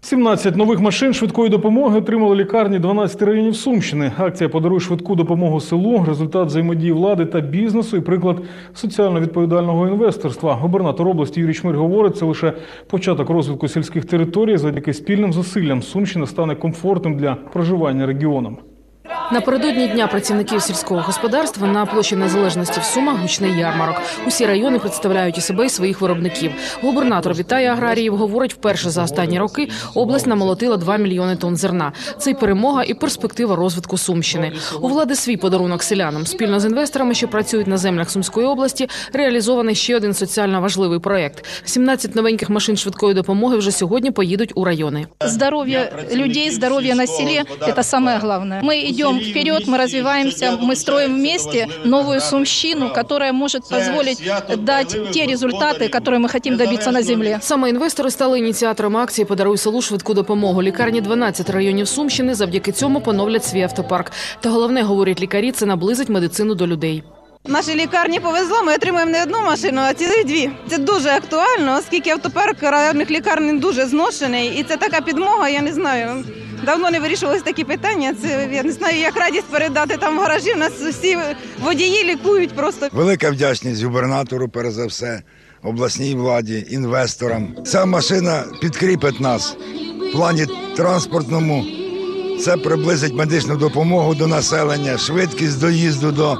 17 нових машин швидкої допомоги отримали лікарні 12 районів Сумщини. Акція «Подаруй швидку допомогу селу, результат взаємодії влади та бізнесу і приклад соціально відповідального інвесторства. Губернатор області Юрій Шмир говорить, це лише початок розвитку сільських територій. Завдяки спільним зусиллям Сумщина стане комфортним для проживання регіоном. Напередодні дня працівників сільського господарства на площі незалежності в Сумах гучний ярмарок. Усі райони представляють і себе і своїх виробників. Губернатор вітає аграріїв. Говорить, вперше за останні роки область намолотила 2 мільйони тонн зерна. Це й перемога, і перспектива розвитку Сумщини. У влади свій подарунок селянам. Спільно з інвесторами, що працюють на землях Сумської області, реалізований ще один соціально важливий проект. 17 новеньких машин швидкої допомоги вже сьогодні поїдуть у райони. Здоровье людей, здоровье на селе – это самое главное. Мы идем вперед, мы развиваемся, мы строим вместе новую сумщину, которая может позволить дать те результаты, которые мы хотим добиться на земле. Саме інвестори стали ініціаторами акції Подаруй селу швидку допомогу. Лікарні 12 районів Сумщини завдяки цьому поновлять свій автопарк. Та головне, говорять лікарі, це наблизить медицину до людей. Нашій лікарні повезло, ми отримуємо не одну машину, а цілих дві. Це дуже актуально, оскільки автопарк районних лікарень дуже зношений, і це така підмога, я не знаю. Давно не вирішувалися такі питання. Це я не знаю, як радість передати там в гаражі. У нас всі водії лікують просто. Велика вдячність губернатору, перш за все, обласній владі, інвесторам. Ця машина підкріпить нас в плані транспортному. Це приблизить медичну допомогу до населення, швидкість доїзду до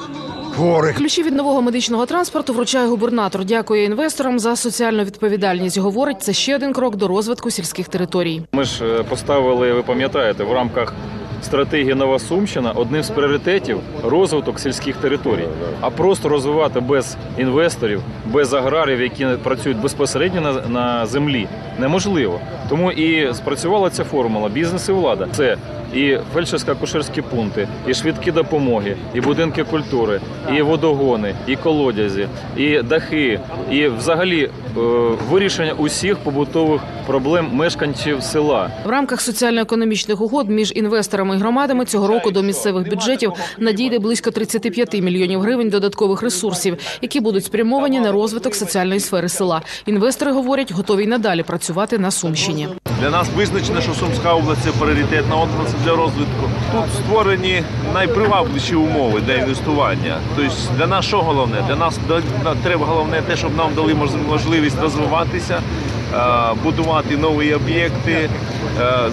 хворих. Ключі від нового медичного транспорту вручає губернатор. Дякує інвесторам за соціальну відповідальність. Говорить, це ще один крок до розвитку сільських територій. Ми ж е, поставили, ви пам'ятаєте, в рамках стратегії Нова Сумщина одним з пріоритетів розвиток сільських територій. А просто розвивати без інвесторів, без аграрів, які працюють безпосередньо на, на землі, неможливо. Тому і спрацювала ця формула бізнес і влада. Це і фельдшерсько-акушерські пункти, і швидкі допомоги, і будинки культури, і водогони, і колодязі, і дахи, і взагалі е, вирішення усіх побутових проблем мешканців села. В рамках соціально-економічних угод між інвесторами і громадами цього року до місцевих бюджетів надійде близько 35 мільйонів гривень додаткових ресурсів, які будуть спрямовані на розвиток соціальної сфери села. Інвестори говорять, готові й надалі працювати на Сумщині. Для нас визначено, що Сумська область це пріоритетна область для розвитку. Тут створені найпривабливіші умови для інвестування. Тобто для нас що головне? Для нас треба головне те, щоб нам дали мож- можливість розвиватися, е, будувати нові об'єкти. е,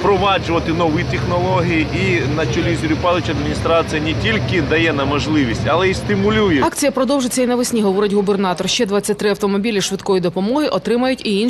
Впроваджувати нові технології і на чолі з Юрій Павлович адміністрація не тільки дає нам можливість, але й стимулює. Акція продовжиться і навесні, говорить губернатор. Ще 23 автомобілі швидкої допомоги отримають і інші.